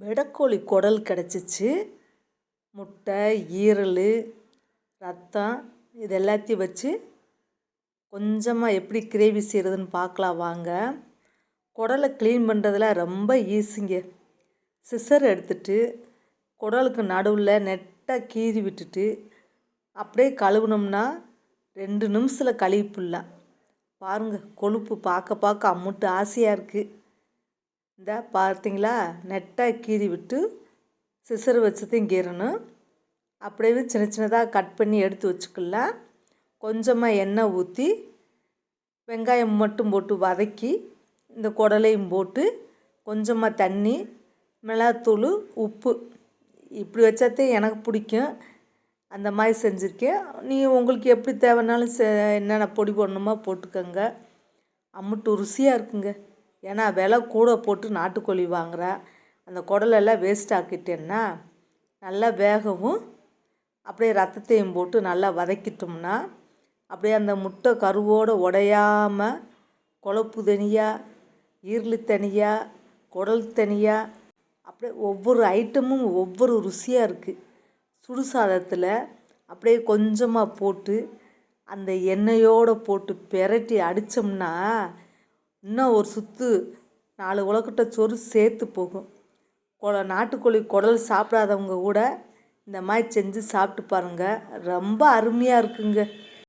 வெடக்கோழி குடல் கிடச்சிச்சு. முட்டை ஈரல் ரத்தம் இது எல்லாத்தையும் வச்சு கொஞ்சமாக எப்படி கிரேவி செய்கிறதுன்னு பார்க்கலாம் வாங்க. குடலை க்ளீன் பண்ணுறதுல ரொம்ப ஈஸிங்க சிசர் எடுத்துட்டு குடலுக்கு நடுவில் நெட்டாக கீறி விட்டுட்டு அப்படியே கழுவுனோம்னா ரெண்டு நிமிஷத்தில் கழுவிப்புடலாம் பாருங்கள் கொழுப்பு பார்க்க பார்க்க அம்முட்டு ஆசையாக இருக்குது இந்த பார்த்தீங்களா? நெட்டாக கீறி விட்டு சிசர் வச்சதையும் கீறணும். அப்படியே சின்ன சின்னதாக கட் பண்ணி எடுத்து வச்சுக்கலாம். கொஞ்சமாக எண்ணெய் ஊற்றி வெங்காயம் மட்டும் போட்டு வதக்கி இந்த குடலையும் போட்டு கொஞ்சமாக தண்ணி மிளகாத்தூள் உப்பு. இப்படி வச்சாதே எனக்கு பிடிக்கும். அந்த மாதிரி செஞ்சுருக்கேன். நீ உங்களுக்கு எப்படி தேவைன்னாலும் செ என்னென்ன பொடி போடணுமோ போட்டுக்கோங்க. அம்முட்டு ருசியாக இருக்குங்க. ஏன்னா விலை கூட போட்டு நாட்டுக்கோழி வாங்குகிறேன் அந்த குடலெல்லாம் வேஸ்ட் ஆக்கிட்டேன்னா நல்லா வேகவும் அப்படியே ரத்தத்தையும் போட்டு நல்லா வதக்கிட்டோம்னா அப்படியே அந்த முட்டை கருவோடு உடையாமல் குழப்பு தனியாக ஈரல் தனியாக குடல் தனியாக அப்படியே ஒவ்வொரு ஐட்டமும் ஒவ்வொரு ருசியாக இருக்குது சுடு சாதத்தில் அப்படியே கொஞ்சமாக போட்டு அந்த எண்ணெயோடு போட்டு பெரட்டி அடித்தோம்னா இன்னும் ஒரு சுற்று நாலு உலகிட்ட சோறு சேர்த்து போகும். கொ நாட்டுக்கோழி குடல் சாப்பிடாதவங்க கூட இந்த மாதிரி செஞ்சு சாப்பிட்டு பாருங்கள் ரொம்ப அருமையாக இருக்குங்க.